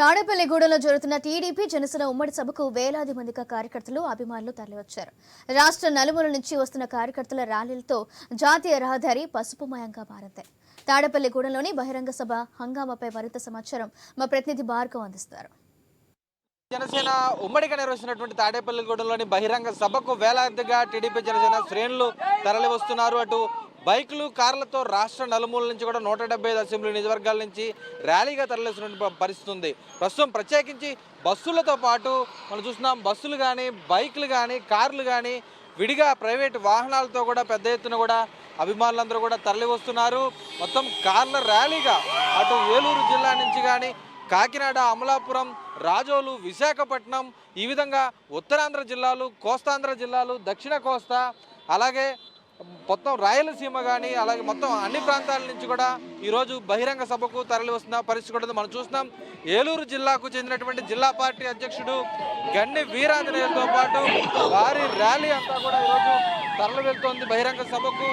తాడేపల్లిగూడెంలో జరుగుతున్న టీడీపీ జనసేన ఉమ్మడి సభకు వేలాది మందిగా కార్యకర్తలు అభిమానులు తరలివచ్చారు. రాష్ట్ర నలుమూల నుంచి వస్తున్న కార్యకర్తల ర్యాలీలతో జాతీయ రహదారి పసుపుమయంగా మారింది. తాడేపల్లిగూడెంలోని బహిరంగ సభ హంగామాపై మరింత సమాచారం మా ప్రతినిధి భార్గవ్ అందిస్తారు. జనసేన ఉమ్మడిగా నిర్వహిస్తున్నటువంటి తాడేపల్లిగూడెంలోని బహిరంగ సభకు వేలాదిగా టీడీపీ జనసేన శ్రేణులు తరలి వస్తున్నారు అటు బైకులు కార్లతో రాష్ట్ర నలుమూల నుంచి కూడా నూట డెబ్బై ఐదు అసెంబ్లీ నియోజకవర్గాల నుంచి ర్యాలీగా తరలిస్తున్న పరిస్థితి ఉంది ప్రస్తుతం ప్రత్యేకించి బస్సులతో పాటు మనం చూస్తున్నాం బస్సులు కానీ బైకులు కానీ కార్లు కానీ విడిగా ప్రైవేట్ వాహనాలతో కూడా పెద్ద ఎత్తున కూడా అభిమానులందరూ కూడా తరలి వస్తున్నారు మొత్తం కార్ల ర్యాలీగా అటు ఏలూరు జిల్లా నుంచి కానీ కాకినాడ అమలాపురం రాజోలు విశాఖపట్నం ఈ విధంగా ఉత్తరాంధ్ర జిల్లాలు కోస్తాంధ్ర జిల్లాలు దక్షిణ కోస్తా అలాగే మొత్తం రాయలసీమ కానీ అలాగే మొత్తం అన్ని ప్రాంతాల నుంచి కూడా ఈరోజు బహిరంగ సభకు తరలి వస్తున్న పరిస్థితి కూడా మనం చూస్తున్నాం ఏలూరు జిల్లాకు చెందినటువంటి జిల్లా పార్టీ అధ్యక్షుడు గన్ని వీరాంజనేయులతో పాటు వారి ర్యాలీ అంతా కూడా ఈరోజు తరలి వెళ్తోంది బహిరంగ సభకు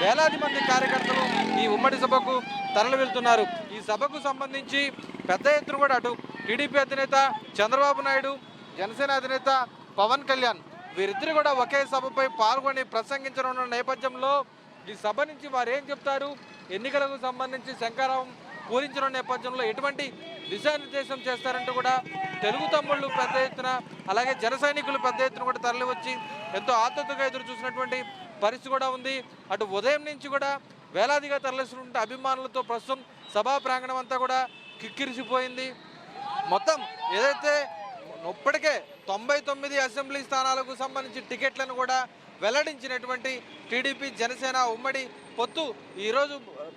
వేలాది మంది కార్యకర్తలు ఈ ఉమ్మడి సభకు తరలి వెళ్తున్నారు ఈ సభకు సంబంధించి పెద్ద ఎత్తున కూడా అటు టీడీపీ అధినేత చంద్రబాబు నాయుడు జనసేన అధినేత పవన్ కళ్యాణ్ వీరిద్దరు కూడా ఒకే సభపై పాల్గొని ప్రసంగించనున్న నేపథ్యంలో ఈ సభ నుంచి వారు ఏం చెప్తారు? ఎన్నికలకు సంబంధించి శంకారావం పూరించిన నేపథ్యంలో ఎటువంటి దిశానిర్దేశం చేస్తారంటూ కూడా తెలుగు తమ్ముళ్ళు పెద్ద ఎత్తున అలాగే జన సైనికులు పెద్ద ఎత్తున కూడా తరలివచ్చి ఎంతో ఆతృతగా ఎదురు చూసినటువంటి పరిస్థితి కూడా ఉంది. అటు ఉదయం నుంచి కూడా వేలాదిగా తరలిస్తున్న అభిమానులతో ప్రస్తుతం సభా ప్రాంగణం అంతా కూడా కిక్కిరిసిపోయింది. మొత్తం ఏదైతే ఇప్పటికే తొంభై తొమ్మిది అసెంబ్లీ స్థానాలకు సంబంధించి టికెట్లను కూడా వెల్లడించినటువంటి టీడీపీ జనసేన ఉమ్మడి పొత్తు ఈరోజు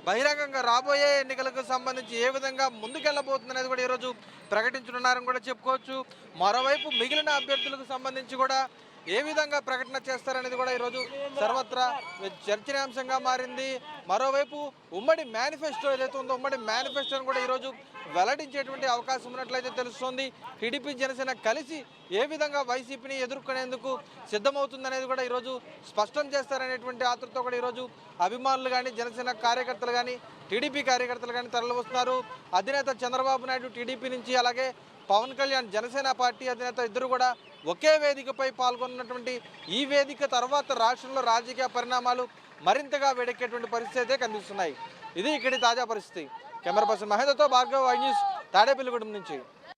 బహిరంగంగా రాబోయే ఎన్నికలకు సంబంధించి ఏ విధంగా ముందుకెళ్ళబోతుంది అనేది కూడా ఈరోజు ప్రకటించనున్నారని కూడా చెప్పుకోవచ్చు. మరోవైపు మిగిలిన అభ్యర్థులకు సంబంధించి కూడా ఏ విధంగా ప్రకటన చేస్తారనేది కూడా ఈరోజు సర్వత్రా చర్చనీయాంశంగా మారింది. మరోవైపు ఉమ్మడి మేనిఫెస్టో ఏదైతే ఉందో ఉమ్మడి మేనిఫెస్టోను కూడా ఈరోజు వెల్లడించేటువంటి అవకాశం ఉన్నట్లయితే తెలుస్తోంది. టీడీపీ జనసేన కలిసి ఏ విధంగా వైసీపీని ఎదుర్కొనేందుకు సిద్ధమవుతుందనేది కూడా ఈరోజు స్పష్టం చేస్తారనేటువంటి ఆతృతో కూడా ఈరోజు అభిమానులు కానీ జనసేన కార్యకర్తలు కానీ టీడీపీ కార్యకర్తలు కానీ తరలి వస్తున్నారు అధినేత చంద్రబాబు నాయుడు టీడీపీ నుంచి అలాగే పవన్ కళ్యాణ్ జనసేన పార్టీ అధినేత ఇద్దరు కూడా ఒకే వేదికపై పాల్గొన్నటువంటి ఈ వేదిక తర్వాత రాష్ట్రంలో రాజకీయ పరిణామాలు మరింతగా వేడెక్కేటువంటి పరిస్థితి అయితే కనిపిస్తున్నాయి. ఇది ఇక్కడి తాజా పరిస్థితి. కెమెరా పర్సన్ మహేంద్రతో భార్గవ్ ఐ న్యూస్ తాడేపల్లిగూడెం నుంచి.